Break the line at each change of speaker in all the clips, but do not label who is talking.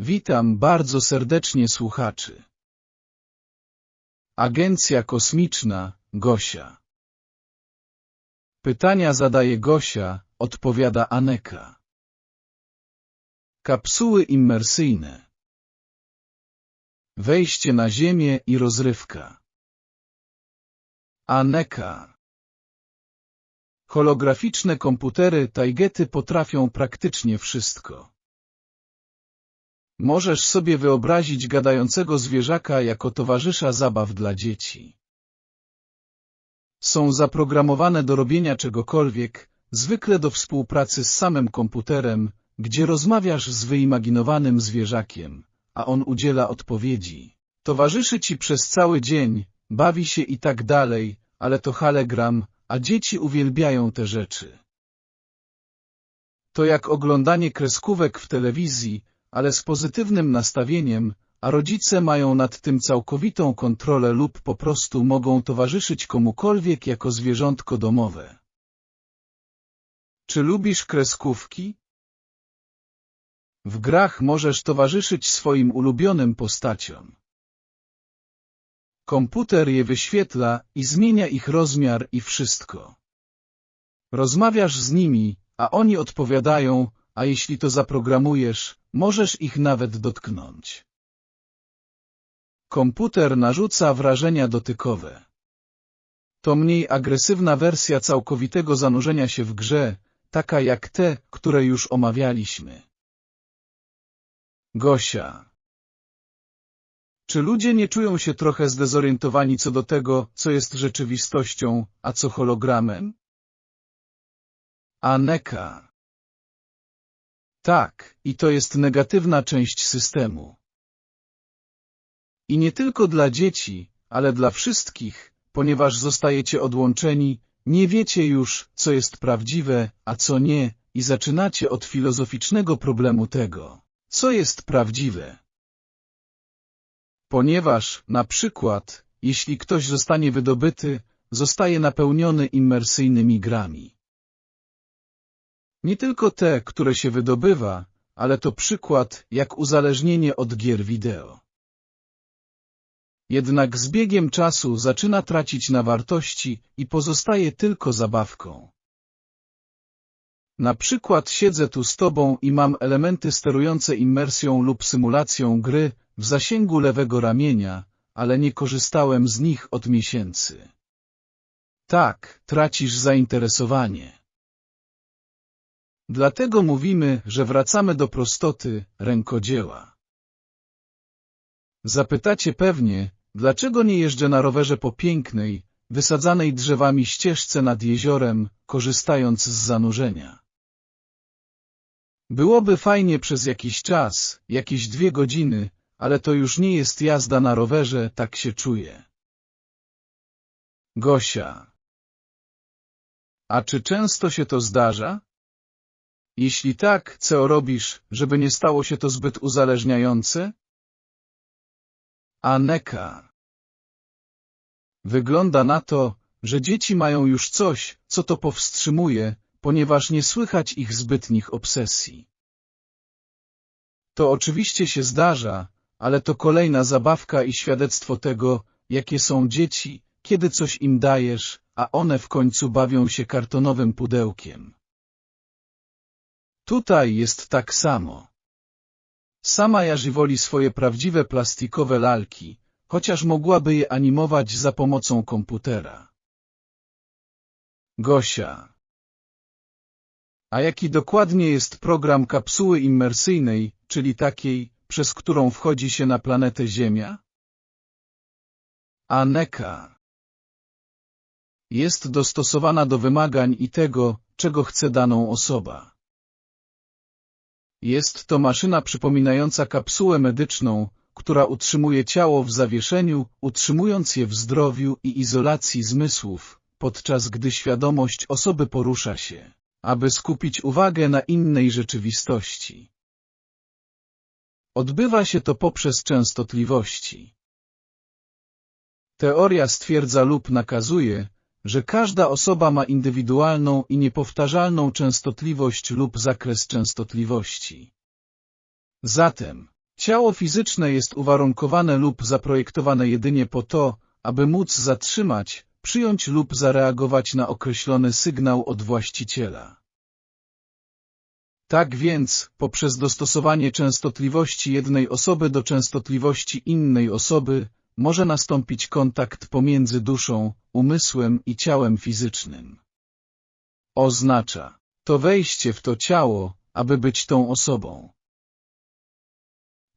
Witam bardzo serdecznie słuchaczy. Agencja Kosmiczna Gosia. Pytania zadaje Gosia, odpowiada Aneka. Kapsuły immersyjne. Wejście na Ziemię i rozrywka. Aneka. Holograficzne komputery Tajgety potrafią praktycznie wszystko. Możesz sobie wyobrazić gadającego zwierzaka jako towarzysza zabaw dla dzieci. Są zaprogramowane do robienia czegokolwiek, zwykle do współpracy z samym komputerem, gdzie rozmawiasz z wyimaginowanym zwierzakiem, a on udziela odpowiedzi. Towarzyszy ci przez cały dzień, bawi się i tak dalej, ale to halegram, a dzieci uwielbiają te rzeczy. To jak oglądanie kreskówek w telewizji, ale z pozytywnym nastawieniem, a rodzice mają nad tym całkowitą kontrolę lub po prostu mogą towarzyszyć komukolwiek jako zwierzątko domowe. Czy lubisz kreskówki? W grach możesz towarzyszyć swoim ulubionym postaciom. Komputer je wyświetla i zmienia ich rozmiar i wszystko. Rozmawiasz z nimi, a oni odpowiadają, a jeśli to zaprogramujesz, możesz ich nawet dotknąć. Komputer narzuca wrażenia dotykowe. To mniej agresywna wersja całkowitego zanurzenia się w grze, taka jak te, które już omawialiśmy. Gosia Czy ludzie nie czują się trochę zdezorientowani co do tego, co jest rzeczywistością, a co hologramem? Aneka Tak, i to jest negatywna część systemu. I nie tylko dla dzieci, ale dla wszystkich, ponieważ zostajecie odłączeni, nie wiecie już, co jest prawdziwe, a co nie, i zaczynacie od filozoficznego problemu tego, co jest prawdziwe. Ponieważ, na przykład, jeśli ktoś zostanie wydobyty, zostaje napełniony immersyjnymi grami. Nie tylko te, które się wydobywa, ale to przykład, jak uzależnienie od gier wideo. Jednak z biegiem czasu zaczyna tracić na wartości i pozostaje tylko zabawką. Na przykład siedzę tu z tobą i mam elementy sterujące immersją lub symulacją gry w zasięgu lewego ramienia, ale nie korzystałem z nich od miesięcy. Tak, tracisz zainteresowanie. Dlatego mówimy, że wracamy do prostoty rękodzieła. Zapytacie pewnie, dlaczego nie jeżdżę na rowerze po pięknej, wysadzanej drzewami ścieżce nad jeziorem, korzystając z zanurzenia. Byłoby fajnie przez jakiś czas, jakieś dwie godziny, ale to już nie jest jazda na rowerze, tak się czuję. Gosia A czy często się to zdarza? Jeśli tak, co robisz, żeby nie stało się to zbyt uzależniające? Aneka Wygląda na to, że dzieci mają już coś, co to powstrzymuje, ponieważ nie słychać ich zbytnich obsesji. To oczywiście się zdarza, ale to kolejna zabawka i świadectwo tego, jakie są dzieci, kiedy coś im dajesz, a one w końcu bawią się kartonowym pudełkiem. Tutaj jest tak samo. Sama Jarzy woli swoje prawdziwe plastikowe lalki, chociaż mogłaby je animować za pomocą komputera. Gosia A jaki dokładnie jest program kapsuły immersyjnej, czyli takiej, przez którą wchodzi się na planetę Ziemia? Aneka Jest dostosowana do wymagań i tego, czego chce daną osoba. Jest to maszyna przypominająca kapsułę medyczną, która utrzymuje ciało w zawieszeniu, utrzymując je w zdrowiu i izolacji zmysłów, podczas gdy świadomość osoby porusza się, aby skupić uwagę na innej rzeczywistości. Odbywa się to poprzez częstotliwości. Teoria stwierdza lub nakazuje, że każda osoba ma indywidualną i niepowtarzalną częstotliwość lub zakres częstotliwości. Zatem, Ciało fizyczne jest uwarunkowane lub zaprojektowane jedynie po to, aby móc zatrzymać, przyjąć lub zareagować na określony sygnał od właściciela. Tak więc, poprzez dostosowanie częstotliwości jednej osoby do częstotliwości innej osoby, może nastąpić kontakt pomiędzy duszą, umysłem i ciałem fizycznym. Oznacza to wejście w to ciało, aby być tą osobą.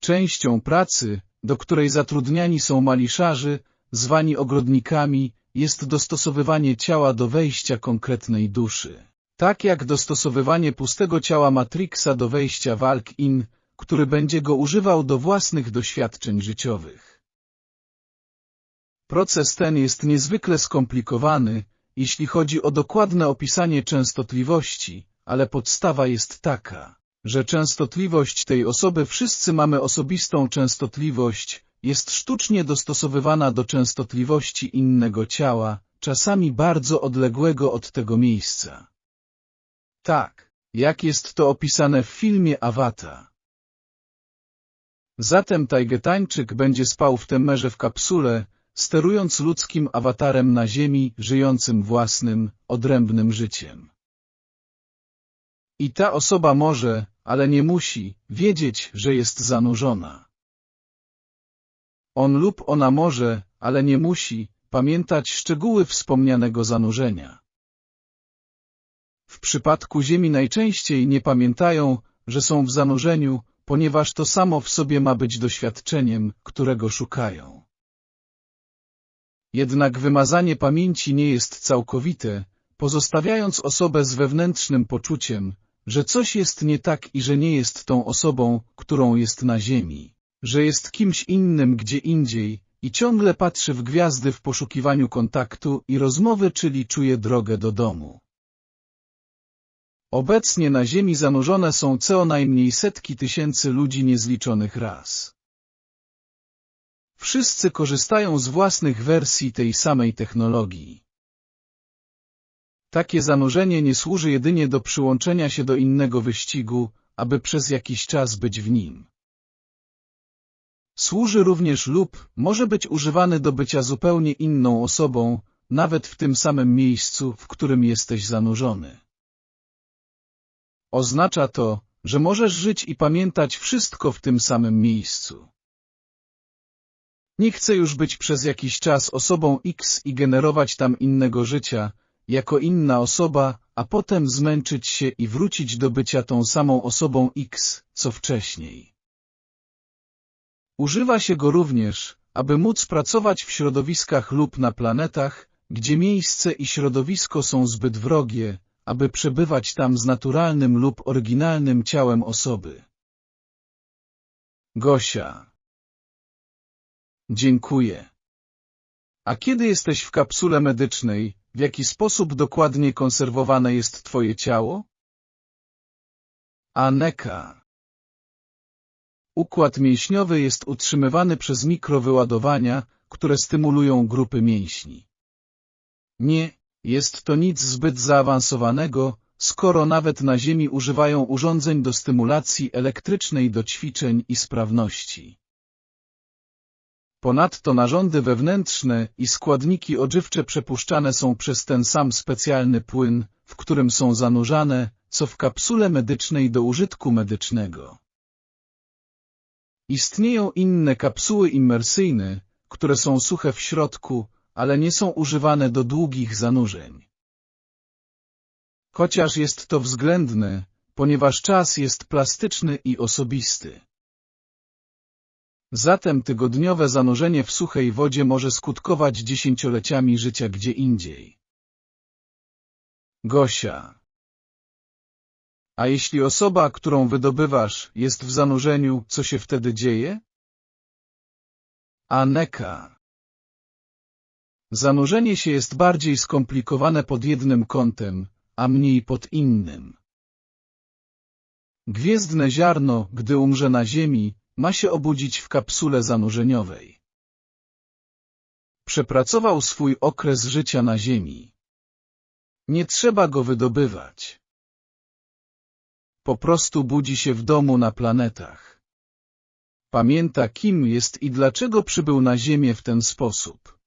Częścią pracy, do której zatrudniani są maliszarze, zwani ogrodnikami, jest dostosowywanie ciała do wejścia konkretnej duszy. Tak jak dostosowywanie pustego ciała Matrixa do wejścia Walk-In, który będzie go używał do własnych doświadczeń życiowych. Proces ten jest niezwykle skomplikowany, jeśli chodzi o dokładne opisanie częstotliwości, ale podstawa jest taka, że częstotliwość tej osoby wszyscy mamy osobistą częstotliwość, jest sztucznie dostosowywana do częstotliwości innego ciała, czasami bardzo odległego od tego miejsca. Tak, jak jest to opisane w filmie Awata. Zatem Tajgetańczyk będzie spał w Temerze w kapsule, sterując ludzkim awatarem na ziemi, żyjącym własnym, odrębnym życiem. I ta osoba może, ale nie musi, wiedzieć, że jest zanurzona. On lub ona może, ale nie musi, pamiętać szczegóły wspomnianego zanurzenia. W przypadku Ziemi najczęściej nie pamiętają, że są w zanurzeniu, ponieważ to samo w sobie ma być doświadczeniem, którego szukają. Jednak wymazanie pamięci nie jest całkowite, pozostawiając osobę z wewnętrznym poczuciem, że coś jest nie tak i że nie jest tą osobą, którą jest na ziemi, że jest kimś innym gdzie indziej i ciągle patrzy w gwiazdy w poszukiwaniu kontaktu i rozmowy, czyli czuje drogę do domu. Obecnie na Ziemi zanurzone są co najmniej setki tysięcy ludzi niezliczonych raz. Wszyscy korzystają z własnych wersji tej samej technologii. Takie zanurzenie nie służy jedynie do przyłączenia się do innego wyścigu, aby przez jakiś czas być w nim. Służy również lub może być używany do bycia zupełnie inną osobą, nawet w tym samym miejscu, w którym jesteś zanurzony. Oznacza to, że możesz żyć i pamiętać wszystko w tym samym miejscu. Nie chcę już być przez jakiś czas osobą X i generować tam innego życia, jako inna osoba, a potem zmęczyć się i wrócić do bycia tą samą osobą X, co wcześniej. Używa się go również, aby móc pracować w środowiskach lub na planetach, gdzie miejsce i środowisko są zbyt wrogie, aby przebywać tam z naturalnym lub oryginalnym ciałem osoby. Gosia Dziękuję. A kiedy jesteś w kapsule medycznej, w jaki sposób dokładnie konserwowane jest Twoje ciało? Aneka Układ mięśniowy jest utrzymywany przez mikrowyładowania, które stymulują grupy mięśni. Nie, jest to nic zbyt zaawansowanego, skoro nawet na Ziemi używają urządzeń do stymulacji elektrycznej do ćwiczeń i sprawności. Ponadto narządy wewnętrzne i składniki odżywcze przepuszczane są przez ten sam specjalny płyn, w którym są zanurzane, co w kapsule medycznej do użytku medycznego. Istnieją inne kapsuły immersyjne, które są suche w środku, ale nie są używane do długich zanurzeń. Chociaż jest to względne, ponieważ czas jest plastyczny i osobisty. Zatem tygodniowe zanurzenie w suchej wodzie może skutkować dziesięcioleciami życia gdzie indziej. Gosia A jeśli osoba, którą wydobywasz, jest w zanurzeniu, co się wtedy dzieje? Aneka Zanurzenie się jest bardziej skomplikowane pod jednym kątem, a mniej pod innym. Gwiezdne ziarno, gdy umrze na Ziemi, ma się obudzić w kapsule zanurzeniowej. Przepracował swój okres życia na Ziemi. Nie trzeba go wydobywać. Po prostu budzi się w domu na planetach. Pamięta, kim jest i dlaczego przybył na Ziemię w ten sposób.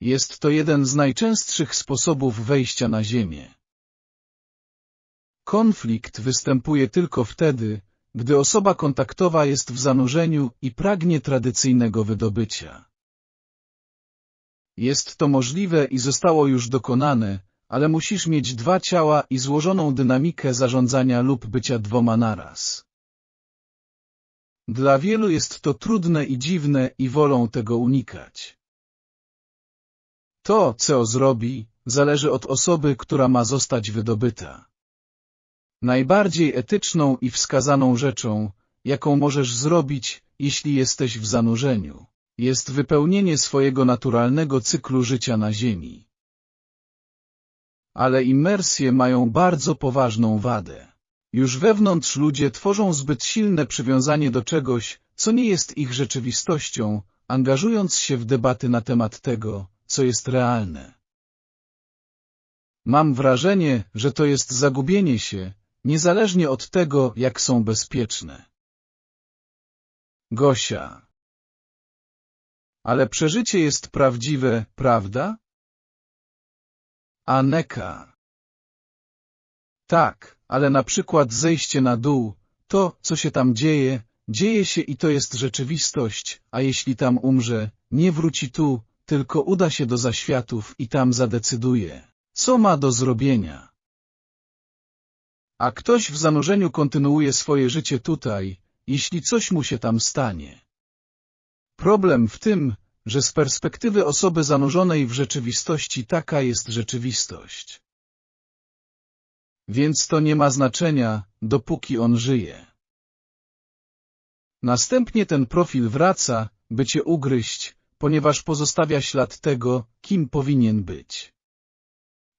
Jest to jeden z najczęstszych sposobów wejścia na Ziemię. Konflikt występuje tylko wtedy, gdy osoba kontaktowa jest w zanurzeniu i pragnie tradycyjnego wydobycia. Jest to możliwe i zostało już dokonane, ale musisz mieć dwa ciała i złożoną dynamikę zarządzania lub bycia dwoma naraz. Dla wielu jest to trudne i dziwne i wolą tego unikać. To, co zrobi, zależy od osoby, która ma zostać wydobyta. Najbardziej etyczną i wskazaną rzeczą, jaką możesz zrobić, jeśli jesteś w zanurzeniu, jest wypełnienie swojego naturalnego cyklu życia na Ziemi. Ale imersje mają bardzo poważną wadę. Już wewnątrz ludzie tworzą zbyt silne przywiązanie do czegoś, co nie jest ich rzeczywistością, angażując się w debaty na temat tego, co jest realne. Mam wrażenie, że to jest zagubienie się, niezależnie od tego, jak są bezpieczne. Gosia. Ale przeżycie jest prawdziwe, prawda? Aneka. Tak, ale na przykład zejście na dół, to, co się tam dzieje, dzieje się i to jest rzeczywistość, a jeśli tam umrze, nie wróci tu, tylko uda się do zaświatów i tam zadecyduje, co ma do zrobienia. A ktoś w zanurzeniu kontynuuje swoje życie tutaj, jeśli coś mu się tam stanie. Problem w tym, że z perspektywy osoby zanurzonej w rzeczywistości taka jest rzeczywistość. Więc to nie ma znaczenia, dopóki on żyje. Następnie ten profil wraca, by cię ugryźć, ponieważ pozostawia ślad tego, kim powinien być.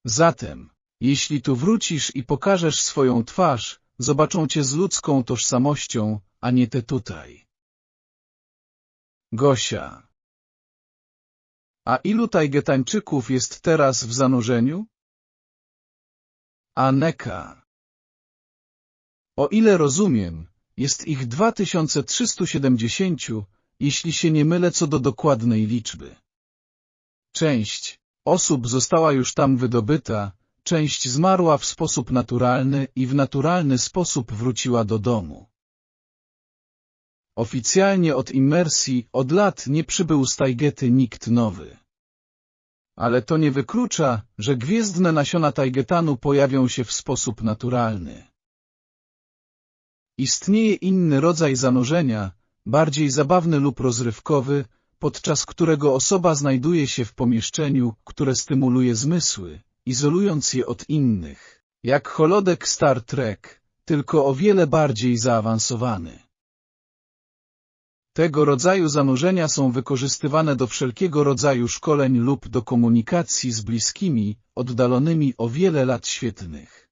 Zatem, jeśli tu wrócisz i pokażesz swoją twarz, zobaczą cię z ludzką tożsamością, a nie te tutaj. Gosia A ilu tajgetańczyków jest teraz w zanurzeniu? Aneka O ile rozumiem, jest ich 2370, jeśli się nie mylę co do dokładnej liczby. Część osób została już tam wydobyta, część zmarła w sposób naturalny i w naturalny sposób wróciła do domu. Oficjalnie od immersji od lat nie przybył z Tajgety nikt nowy. Ale to nie wyklucza, że gwiezdne nasiona Tajgetanu pojawią się w sposób naturalny. Istnieje inny rodzaj zanurzenia, bardziej zabawny lub rozrywkowy, podczas którego osoba znajduje się w pomieszczeniu, które stymuluje zmysły, izolując je od innych, jak holodek Star Trek, tylko o wiele bardziej zaawansowany. Tego rodzaju zanurzenia są wykorzystywane do wszelkiego rodzaju szkoleń lub do komunikacji z bliskimi, oddalonymi o wiele lat świetnych.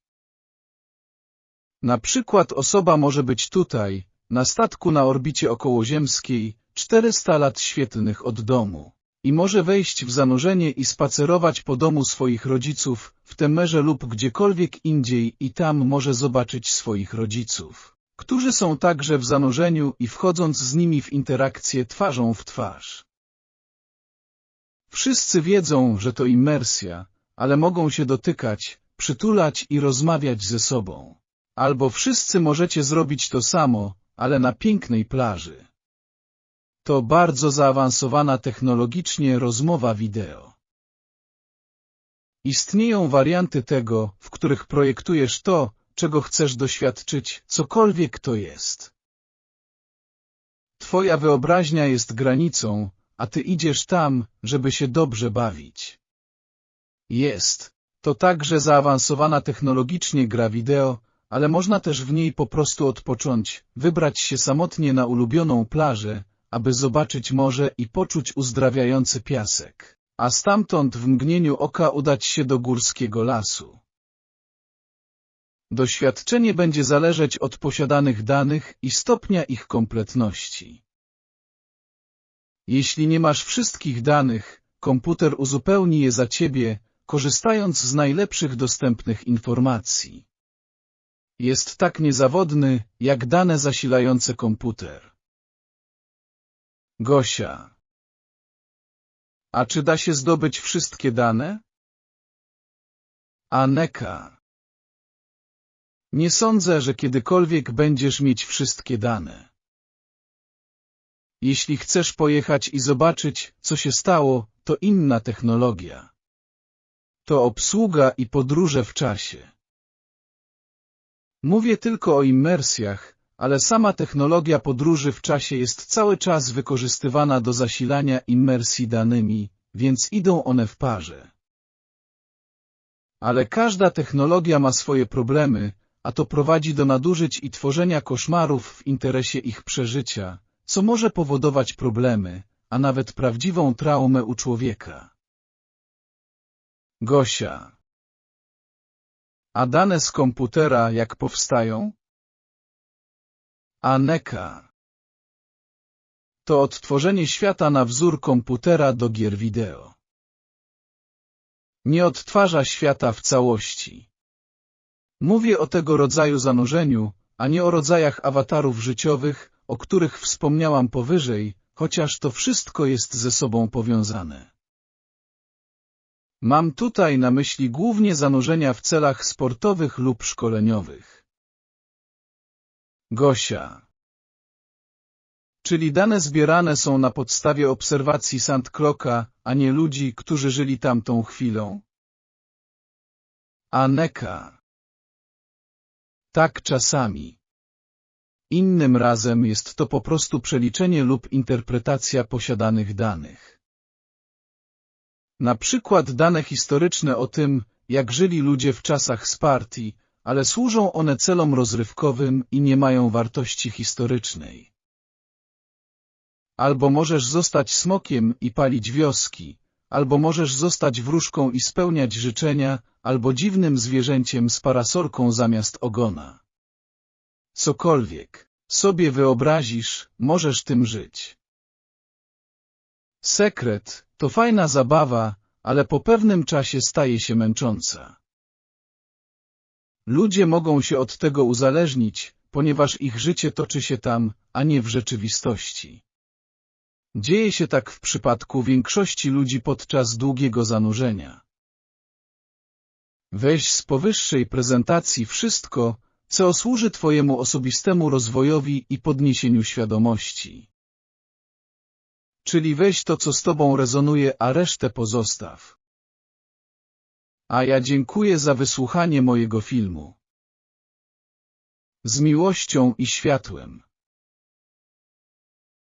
Na przykład osoba może być tutaj, na statku na orbicie okołoziemskiej, 400 lat świetlnych od domu i może wejść w zanurzenie i spacerować po domu swoich rodziców, w Temerze lub gdziekolwiek indziej i tam może zobaczyć swoich rodziców, którzy są także w zanurzeniu i wchodząc z nimi w interakcję twarzą w twarz. Wszyscy wiedzą, że to immersja, ale mogą się dotykać, przytulać i rozmawiać ze sobą. Albo wszyscy możecie zrobić to samo, ale na pięknej plaży. To bardzo zaawansowana technologicznie rozmowa wideo. Istnieją warianty tego, w których projektujesz to, czego chcesz doświadczyć, cokolwiek to jest. Twoja wyobraźnia jest granicą, a ty idziesz tam, żeby się dobrze bawić. Jest. To także zaawansowana technologicznie gra wideo, ale można też w niej po prostu odpocząć, wybrać się samotnie na ulubioną plażę, aby zobaczyć morze i poczuć uzdrawiający piasek, a stamtąd w mgnieniu oka udać się do górskiego lasu. Doświadczenie będzie zależeć od posiadanych danych i stopnia ich kompletności. Jeśli nie masz wszystkich danych, komputer uzupełni je za ciebie, korzystając z najlepszych dostępnych informacji. Jest tak niezawodny, jak dane zasilające komputer. Gosia. A czy da się zdobyć wszystkie dane? Aneka. Nie sądzę, że kiedykolwiek będziesz mieć wszystkie dane. Jeśli chcesz pojechać i zobaczyć, co się stało, to inna technologia. To obsługa i podróże w czasie. Mówię tylko o immersjach, ale sama technologia podróży w czasie jest cały czas wykorzystywana do zasilania immersji danymi, więc idą one w parze. Ale każda technologia ma swoje problemy, a to prowadzi do nadużyć i tworzenia koszmarów w interesie ich przeżycia, co może powodować problemy, a nawet prawdziwą traumę u człowieka. Gosia. A dane z komputera jak powstają? Aneka. To odtworzenie świata na wzór komputera do gier wideo. Nie odtwarza świata w całości. Mówię o tego rodzaju zanurzeniu, a nie o rodzajach awatarów życiowych, o których wspomniałam powyżej, chociaż to wszystko jest ze sobą powiązane. Mam tutaj na myśli głównie zanurzenia w celach sportowych lub szkoleniowych. Gosia Czyli dane zbierane są na podstawie obserwacji Sandclocka, a nie ludzi, którzy żyli tamtą chwilą? Aneka Tak czasami. Innym razem jest to po prostu przeliczenie lub interpretacja posiadanych danych. Na przykład dane historyczne o tym, jak żyli ludzie w czasach Spartii, ale służą one celom rozrywkowym i nie mają wartości historycznej. Albo możesz zostać smokiem i palić wioski, albo możesz zostać wróżką i spełniać życzenia, albo dziwnym zwierzęciem z parasolką zamiast ogona. Cokolwiek sobie wyobrazisz, możesz tym żyć. Sekret to fajna zabawa, ale po pewnym czasie staje się męcząca. Ludzie mogą się od tego uzależnić, ponieważ ich życie toczy się tam, a nie w rzeczywistości. Dzieje się tak w przypadku większości ludzi podczas długiego zanurzenia. Weź z powyższej prezentacji wszystko, co służy Twojemu osobistemu rozwojowi i podniesieniu świadomości. Czyli weź to, co z Tobą rezonuje, a resztę pozostaw. A ja dziękuję za wysłuchanie mojego filmu. Z miłością i światłem.